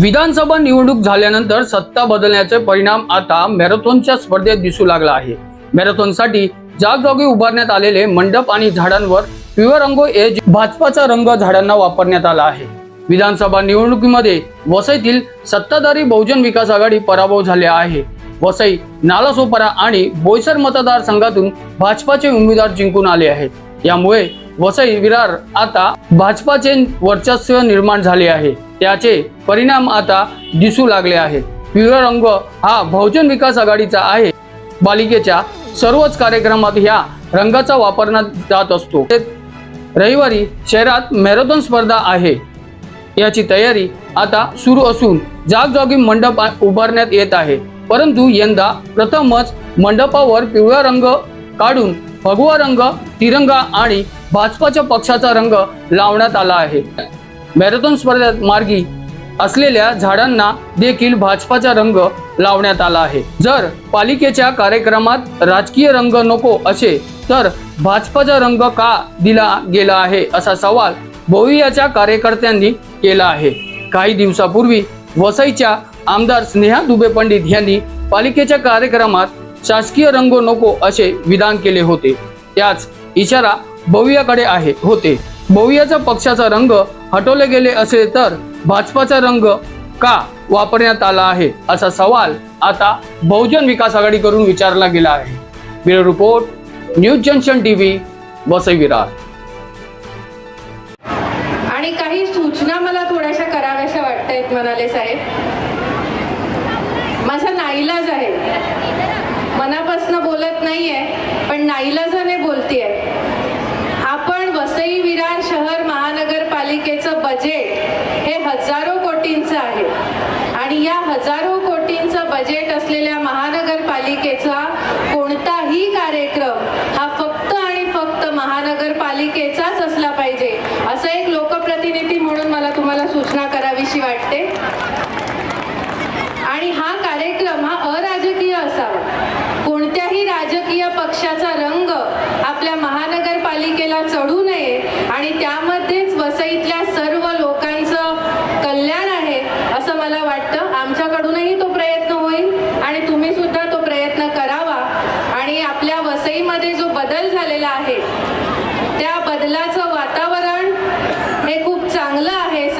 विधानसभा निवडणूक झाल्यानंतर सत्ता बदलण्याचे परिणाम आता मॅरेथॉनच्या स्पर्धेत दिसू लागला आहे. मॅरेथॉनसाठी जागजागी उभारण्यात आलेले मंडप आणि झाडांवर पिवळ रंग एज भाजपाचा रंग झाडांना वापरण्यात आला आहे. विधानसभा निवडणुकीमध्ये वसईतील सत्ताधारी बहुजन विकास आघाडी पराभव झाले आहे. वसई नालासोपारा आणि बोईसर मतदारसंघातून भाजपाचे उमेदवार जिंकून आले आहेत. यामुळे वसई विरार आता भाजपाचे वर्चस्व निर्माण झाले आहे. त्याचे परिणाम आता दिसू लागले आहेत. पिवळा रंग हा बहुजन विकास आघाडीचा आहे. पालिकेच्या सर्वच कार्यक्रमात ह्या रंगाचा वापरण्यात जात असतो. रविवारी शहरात मॅरेथॉन स्पर्धा आहे. याची तयारी आता सुरू असून जागजागी मंडप उभारण्यात येत आहे. परंतु यंदा प्रथमच मंडपावर पिवळा रंग काढून भगवा रंग तिरंगा आणि भाजपाच्या पक्षाचा रंग लावण्यात आला आहे. मॅरेथॉन स्पर्धेत मार्गी असलेल्या झाडांना देखील भाजपाचा रंग लावण्यात आला आहे. जर पालिकेच्या कार्यक्रमात राजकीय रंग नको असे तर भाजपाचा रंग का दिला गेला आहे असा सवाल बोवियाच्या कार्यकर्त्यांनी केला आहे. काही दिवसापूर्वी वसईच्या आमदार स्नेहा दुबे पंडित यांनी पालिकेच्या कार्यक्रमात शासकीय रंग नको असे विधान केले होते. त्याच इशारा भव्याकडे आहे होते. भव्याचा पक्षाचा रंग हटवले गेले असेल तर भाजपाचा रंग का वापरण्यात आला आहे असा सवाल आता बहुजन विकास आघाडीकडून विचारला गेला आहे. Bureau report news junction TV Vasai Virar. आणि काही सूचना मला थोड्याशा कराव्याशा वाटतायत म्हणाले साहेब. माझा नाईलाज आहे. मनापासून बोलत नाहीये पण नाईलाजाने बोलतेय. आपण वसई विरार शहर महानगरपालिकेचं बजेट हे हजारो कोटींचं आहे. आणि या हजारो कोटींचं बजेट असलेल्या महानगरपालिकेचा कोणताही कार्यक्रम हा फक्त आणि फक्त महानगरपालिकेचाच असला पाहिजे असं एक लोकप्रतिनिधी म्हणून मला तुम्हाला सूचना करावीशी वाटते. आणि हा कार्यक्रम हा अराजकीय असावा. कोणत्याही राजकीय पक्षाचा रंग आपल्या महानगरपालिकेला चढू नये आणि त्यामध्येच वसईतल्या सर्व लोकांचं कल्याण आहे असं मला वाटतं. आमच्याकडूनही तो प्रयत्न होईल आणि तुम्ही सुद्धा तो प्रयत्न करावा. आणि आपल्या वसईमध्ये जो बदल झालेला आहे त्या बदलाचं वातावरण हे खूप चांगलं आहे